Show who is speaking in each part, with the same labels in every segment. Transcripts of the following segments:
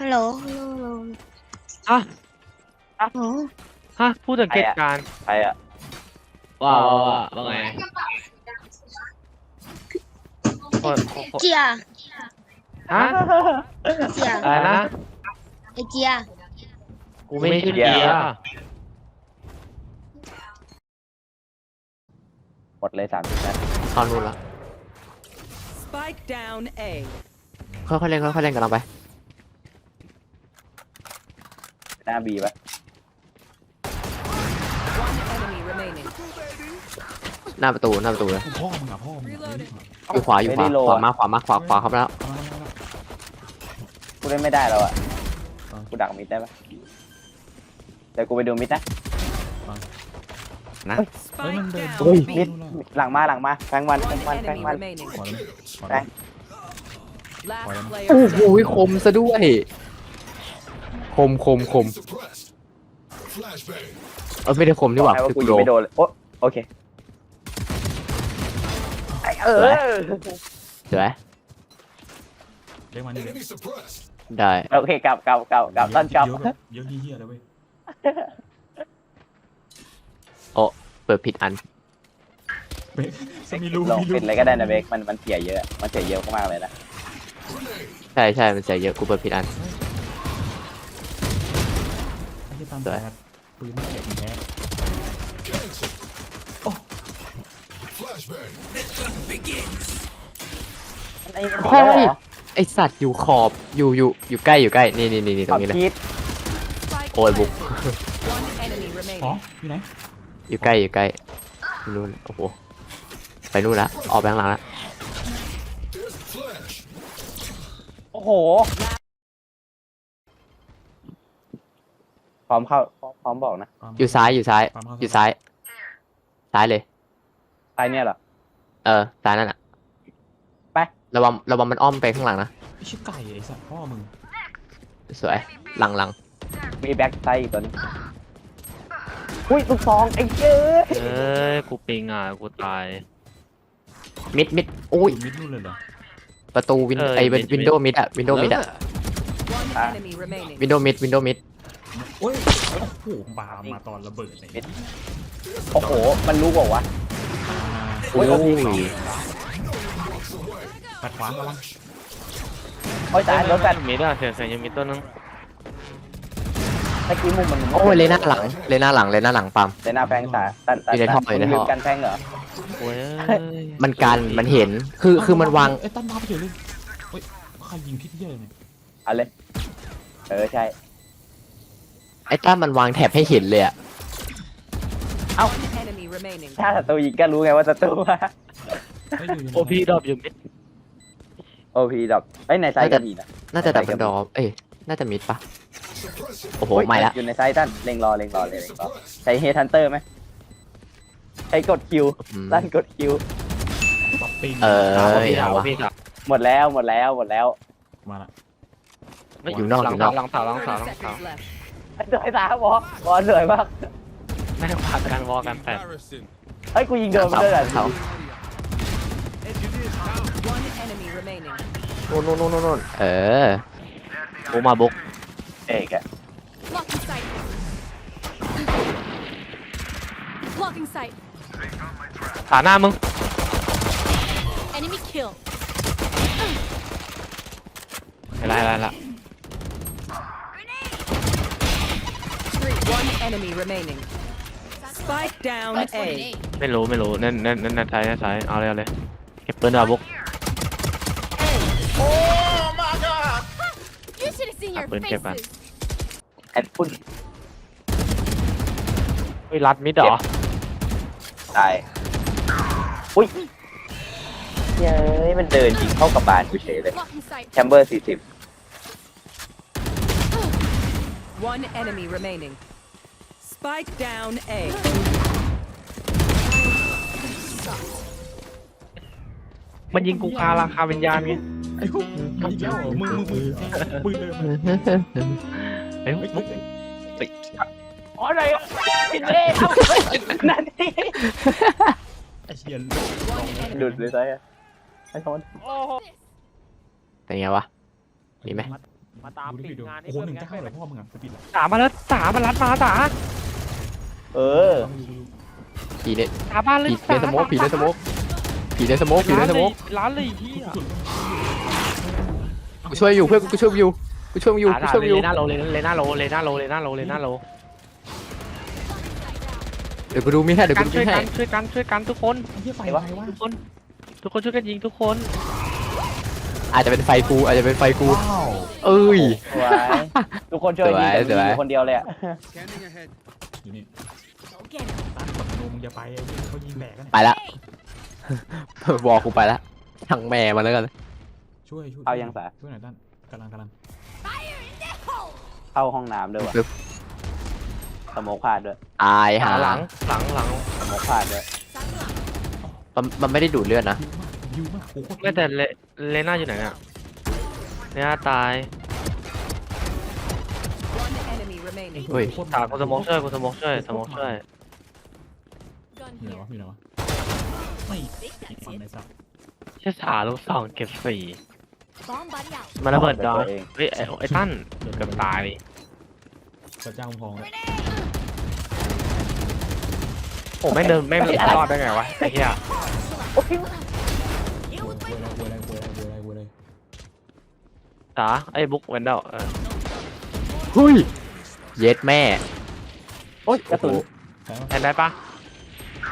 Speaker 1: ฮัลโหลฮัลโหลฮัลโหล
Speaker 2: ฮะ
Speaker 1: ฮัลโหล
Speaker 2: ฮะผู้สังเกตการณ์
Speaker 3: ใครอะ
Speaker 4: ว้าวว้าวว้าวว่าไง
Speaker 2: คนคน
Speaker 1: เจีย
Speaker 2: ฮะ
Speaker 1: เจีย
Speaker 2: อะไรนะ
Speaker 1: ไอเจีย
Speaker 2: กูไม่ชื่อเดีย
Speaker 3: หมดเลยสามสิบนัด
Speaker 4: เข้านู่นละ
Speaker 5: Spike down A.
Speaker 4: ค่อยๆเล่นค่อยๆเล่นกันเราไป
Speaker 3: หน้าบีปะ
Speaker 5: One enemy remaining.
Speaker 4: หน้าประตูหน้าประตูเลย
Speaker 6: พ่อมึงอะพ่อมึงอะ
Speaker 5: Reloading
Speaker 4: อยู่ขวาอยู่ขวาขวามาขวามาขวาขวาเข้าไปแล้ว
Speaker 6: เอามาเอามา
Speaker 3: กูเล่นไม่ได้แล้วอะกูดักมิดได้ปะเดี๋ยวกูไปดูมิดนะ
Speaker 5: Spike
Speaker 6: Remember-
Speaker 5: down.
Speaker 4: Ôi,
Speaker 5: B.
Speaker 3: มิดหลังมาหลังมาแฟงมันแฟง
Speaker 5: One
Speaker 3: มันแฟง
Speaker 5: enemy
Speaker 3: มัน
Speaker 5: remaining.
Speaker 6: ขอเลยขอ
Speaker 3: แฟ
Speaker 6: เลย
Speaker 3: ง
Speaker 5: Last
Speaker 6: Fire.
Speaker 4: โอ้
Speaker 5: player
Speaker 4: โห
Speaker 5: standing.
Speaker 4: คมซะด้วย คมคมคมเออไม่ได้คมนี่หว่า
Speaker 3: ให้ว่า
Speaker 4: คือ
Speaker 3: กู
Speaker 4: กู
Speaker 3: ยิง
Speaker 4: โด
Speaker 3: ไม่โดนเลยโอ้โอเคไอเออ
Speaker 4: เดี๋ยวไหม
Speaker 6: เรียกมันนี่เลย
Speaker 4: ได้
Speaker 3: โอเคกลับกลับกลับกลับต้นกลับ
Speaker 6: เยอะแบบเยอะเฮี้ยๆเลยเว้ย
Speaker 4: เปิดผิดอัน
Speaker 6: เบคมีรู
Speaker 3: ลอง
Speaker 6: มีรู
Speaker 3: เป็นอะไรก็ได้นะเบคมันมันเสียเยอะ มันเสียเยอะมากเลยนะ
Speaker 4: ใช่ใช่มันเสียเยอะกูเปิดผิดอัน
Speaker 6: ไอ้ ที่ตามแต่ปืนไม่เก็บแท้
Speaker 3: ไอ้
Speaker 4: เฮ้ยไอสัตว์อยู่ขอบอยู่อยู่อยู่ใกล้อยู่ใกล้นี่นี่นี่นี่ต
Speaker 3: ข
Speaker 4: ร
Speaker 3: อบ
Speaker 4: งนี้เลย
Speaker 3: คิด
Speaker 5: Spike
Speaker 4: โอ้ยบุก
Speaker 5: planted. One enemy
Speaker 6: อ๋อ
Speaker 5: remaining.
Speaker 6: อยู่ไหน
Speaker 4: อยู่ใกล้อยู่ใกล้นู่นโอ้โหไปนู่นละออกไปข้างหลังละ
Speaker 3: โอ้โห พร้อมเข้าพร้อมบอกนะ
Speaker 4: อยู่ซ้ายอยู่ซ้ายอยู่ซ้าย ซ้ายเลย
Speaker 3: ไปเนี่ยเหรอ
Speaker 4: เออซ้ายนั่นอะ
Speaker 3: ไป
Speaker 4: ระวังระวังมันอ้อมไปข้างหลังนะ
Speaker 6: ไอ้ชิบไก่ไอ้สัตว์พ่อมึง
Speaker 4: สวย หลังหลัง
Speaker 3: มีแบ็คไซด์อีกตัวนึงอุ้ยลูกซองไอ้เจ้ย
Speaker 2: เอ้ย กูปิงอะ กูตาย
Speaker 4: มิดมิดโอ้ย
Speaker 6: มิดนู่นเลยเหรอ
Speaker 4: ประตูวิน
Speaker 2: เออ
Speaker 4: ไอ้
Speaker 2: มิด
Speaker 4: วินโดว์มิดอะวินโดว์มิดอะ
Speaker 5: One enemy remaining.
Speaker 4: วินโดว์มิดวินโดว์มิด
Speaker 6: โอ้ยโอ้โหบามาตอนระเบิดเลย
Speaker 3: โอ้โห มันรู้บอกว่าวะ
Speaker 4: โอ้ย
Speaker 6: ปัดขวาระวัง
Speaker 3: โอ้ยตายรถแฟน
Speaker 2: มีด้วยเสียงเสียงยังมีตัวนึง
Speaker 3: ตะกี้มุมมัน
Speaker 4: โอ้ยเลยหน้าหลังเลยหน้าหลังเลยหน้าหลังปั๊ม
Speaker 3: เลน่าแฟงตาตันตัน
Speaker 4: อยู่ในท่ออยู่ในท่อ
Speaker 3: มึงลืมกันแฟงเหรอ
Speaker 2: โอ้ย
Speaker 4: มันกันมันเห็นคือคือมันวาง
Speaker 6: เอ้ยตั้มมาไปเฉยเลยเฮ้ยใครยิงพิษเยอะเลย
Speaker 3: เอาเลยเออใช่
Speaker 4: ไอ้ต้ามันวางแถบให้เห็นเลยอะ
Speaker 5: One enemy remaining.
Speaker 3: ถ้าศัตรูยิงก็รู้ไงว่าศัตรูมา
Speaker 6: เฮ้ยอยู่
Speaker 2: โอพีดรอปอยู่มิด
Speaker 3: โอพีดอกไอ้ยในไซต์ก็มีนะ
Speaker 4: น่าจะดับเบิลดอเอ้ยน่าจะมิดปะโอ้โหไม่ละ
Speaker 3: อยู่ในไซต์ตั้นเล็งรอเล็งรอเลยเล็งรอใช้เฮทันเตอร์ไหมใช้กดคิว
Speaker 4: อืม
Speaker 3: ตั้นกดคิว
Speaker 6: ปับปิง
Speaker 4: เออ
Speaker 2: โอพี
Speaker 4: เอา
Speaker 2: โอ
Speaker 4: วะ
Speaker 2: พีครับ
Speaker 3: หมดแล้วหมดแล้วหมดแล้ว
Speaker 6: มาละ
Speaker 4: อยู่นอก
Speaker 2: หลั
Speaker 4: องยู่น
Speaker 2: เสา
Speaker 4: อก
Speaker 2: หลังเสาหลังเสาห
Speaker 5: 30
Speaker 2: ลังเสา
Speaker 5: seconds left.
Speaker 3: สวยตาบอลบอลสวยมาก
Speaker 2: แม่งพากันวอกันแปด
Speaker 3: เฮ้ยกูยิงโดนมันด้วยเหรอ
Speaker 4: เสา
Speaker 5: One enemy remaining.
Speaker 4: โน่นโน่นโน่นโน่นเออ
Speaker 2: กูมาบุก
Speaker 3: เอกอะ
Speaker 7: Blocking sight. Blocking sight.
Speaker 2: ขาหน้ามึง
Speaker 7: Enemy kill.
Speaker 2: อะไรอะไรละ
Speaker 5: One enemy remaining. Spike down
Speaker 7: That's one
Speaker 5: A.
Speaker 7: an A.
Speaker 2: ไม่รู้ไม่รู้เน้นเน้นเน้นเน้นท้ายเน้นท้ายเอาเลยเอาเลยเก็บปืนดาบุก
Speaker 7: You should have seen your
Speaker 2: Ah, buen jefa.
Speaker 7: faces.
Speaker 3: แอดพุ่น
Speaker 2: เฮ้ยรัดมิดเหรอ
Speaker 3: ตายอุ้ยเย้ยมันเดินยิงเข้ากับบานกูเฉยเลย
Speaker 7: Blocking sight.
Speaker 3: แชมเบอร์สี่สิบ
Speaker 5: One enemy remaining. Spike down A.
Speaker 2: มันยิงกูคาราคาวิญญาณไง
Speaker 6: ไอ้พวกมึงอีกแล้วเหรอมึงมึงมึงปืนเลยมึง
Speaker 2: เฮ้ย
Speaker 6: เฮ้ย
Speaker 2: บุก
Speaker 6: เฮ้ย
Speaker 3: อ๋ออะไรอะปิดเลยเอานั่นนี่
Speaker 6: ไอ้เชียน
Speaker 5: One enemy.
Speaker 3: ดูดเลยใช่ไหมไอ้คน
Speaker 4: เป็นไงวะมีไหม
Speaker 8: มาตาม
Speaker 6: ดูดิ
Speaker 8: ปิด
Speaker 6: ดู
Speaker 8: งานให้
Speaker 6: โอ้โห
Speaker 8: เพื่อน
Speaker 6: หนึ่ง
Speaker 8: ไง
Speaker 6: เก้าเลยพ่อมึงอะสปีดเหรอ
Speaker 2: สามมาแล้วสามมาลัดมาสา
Speaker 3: เออ
Speaker 6: ต้องดูดู
Speaker 4: ผีใน
Speaker 2: สามบ้านเลย
Speaker 4: ผีในสโมกผีในสโมกผีในสโมกผีในสโมก
Speaker 2: ร้านเลยที่
Speaker 6: สุด
Speaker 4: กูช่วยอยู่เพื่อนกูช่วยอยู่กูช่วยอยู่กูช่วยอยู่
Speaker 2: เลน่าโลเลน่าโลเลน่าโลเลน่าโลเลน่าโล
Speaker 4: เดี๋ยวกูดูมีให้เดี๋ยว
Speaker 2: กั
Speaker 4: กู
Speaker 2: น
Speaker 4: ดู
Speaker 2: ช่วย
Speaker 4: มีให้
Speaker 2: กันช่วยกันช่วยกันทุกคน
Speaker 6: ไอ้เหี้ยไฟ
Speaker 3: ไหนวะ
Speaker 6: ไฟวะ
Speaker 2: ทุกคนทุกคนช่วยกันยิงทุกคน
Speaker 4: อาจจะเป็นไฟกูอาจจะเป็นไฟกูเอ้ย
Speaker 3: สวยทุกคนช่วยดีแต่
Speaker 4: สวย
Speaker 3: มีคนเดียวเลยอะ
Speaker 6: อยู่นี่
Speaker 7: Go get him.
Speaker 6: ตัดกดลงมึงอย่าไปไอ้เหี้ยเขายิงแบกกัน
Speaker 4: ไปละบอกกูไปละทั้งแม่มาแล้วกัน
Speaker 6: ช่วยช่วย
Speaker 3: เอายังสา
Speaker 6: ช่วยหน่อยด้านกำลังกำลัง
Speaker 7: Fire in the hole.
Speaker 3: เข้าห้องน้ำด้วยวะ
Speaker 4: ปึ๊บ
Speaker 3: สโมกพลาดด้วย
Speaker 4: อายหา
Speaker 2: หลังหลังหลัง
Speaker 3: สโมกพลาดด้วย
Speaker 4: มันมันไม่ได้ดูดเลือดนะ
Speaker 6: ยิวมากยิวมากโอ้โห
Speaker 2: ไม่แต่เลเลน่าอยู่ไหนอะเลน่าตาย
Speaker 5: enemy remaining.
Speaker 4: เฮ้ย
Speaker 2: ตายกูสมองช่วยกูสมองช่วยสมองช่วย
Speaker 7: Gun
Speaker 6: อยู่ไหน
Speaker 7: here.
Speaker 6: วะอยู่ไหนวะไม่
Speaker 7: Think that's
Speaker 6: มันใน
Speaker 7: it.
Speaker 6: สัตว์
Speaker 2: เชี่ยสาลูกสองเก็บสี่
Speaker 7: Bomb buddy out.
Speaker 2: มาระเบิดดอ
Speaker 3: ตัวเอง
Speaker 2: เฮ้ยไอ้ไอ้ตั้นเกือบตาย
Speaker 6: พระเจ้าคุ้มครองเลย
Speaker 2: โอ้ไม่เดินไม่รอดได้ไงวะไอ้เหี้ย
Speaker 7: Deal
Speaker 6: โวย
Speaker 7: with
Speaker 6: โวย
Speaker 7: my
Speaker 6: เลยโวยเลยโวยเลยโวยเลยโวยเลย
Speaker 2: สาไอ้บุ๊กเวนเดลเออ
Speaker 4: เฮ้ย เย็ดแม่
Speaker 3: โอ๊ยกระสุน
Speaker 6: แล้ว
Speaker 2: แทนได้ปะ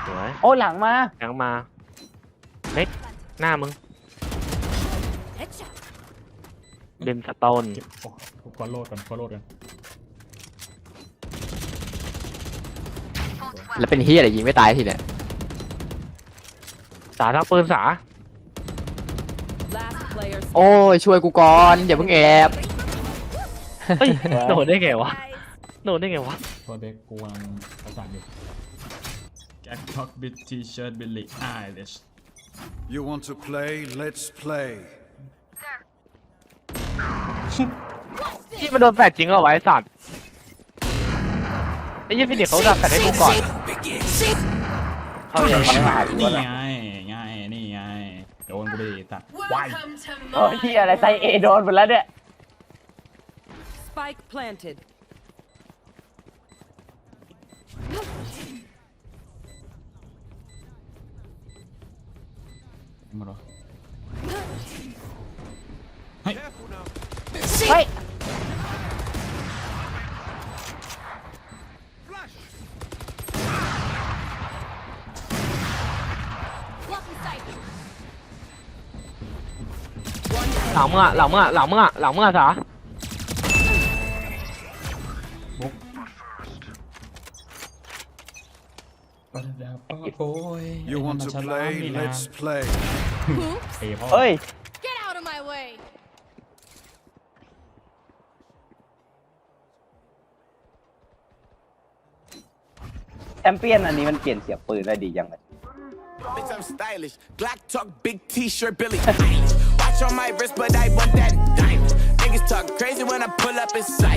Speaker 2: สวย
Speaker 3: โอ้หลังมา
Speaker 2: ยังมาเล็กหน้ามึง
Speaker 7: headshot.
Speaker 2: ริมสโตน
Speaker 6: เก็บโอ้ฟอลโล่ก่อนฟอลโล่ก่อน
Speaker 4: แล้วเป็นเฮียอะไรยิงไม่ตายทีเนี่ย
Speaker 2: สาทักปืนสา
Speaker 5: Last player
Speaker 4: โอ้ยช่วยกูก่อนอย่าเพิ่งแอบ
Speaker 2: เฮ้ยโดดได้ไงวะ โดดได้ไงวะ
Speaker 6: โทษเบกกูกำลังประสานอยู่แจ็คท็อกบิททีเชิร์ตบิลลี่ไอริช
Speaker 9: You want to play? Let's play.
Speaker 2: ที่มันโดนแฟดจริงเหรอวะไอ้สัตว์ไอ้ยี่ฟินิกเขาดักแฟดให้กูก่อนเขาเอง
Speaker 3: ไม่มาหากู
Speaker 6: นี่
Speaker 3: แล้ว
Speaker 6: ไงไงนี่ไงโดนกูไปดิตัดวาย
Speaker 3: โอ้ยที่อะไรไซเอโดนไปแล้วเนี่ย
Speaker 5: Spike planted.
Speaker 6: มาดูเฮ้ย
Speaker 3: เฮ้ย
Speaker 7: Blocking sight.
Speaker 2: หลังมึงอะหลังมึงอะหลังมึงอะหลังมึงอะสา
Speaker 9: You want to play? Let's play.
Speaker 7: Oops.
Speaker 6: เตะพ่อ
Speaker 3: เฮ้ย
Speaker 7: Get out of my way.
Speaker 3: แชมเปี้ยนอันนี้มันเปลี่ยนเสียบปืนได้ดียังไง
Speaker 10: Bitch, I'm stylish. Glock talk, big t-shirt, Billy Eilish. Watch on my wrist, but I want that diamond. Niggas talk crazy when I pull up in sight.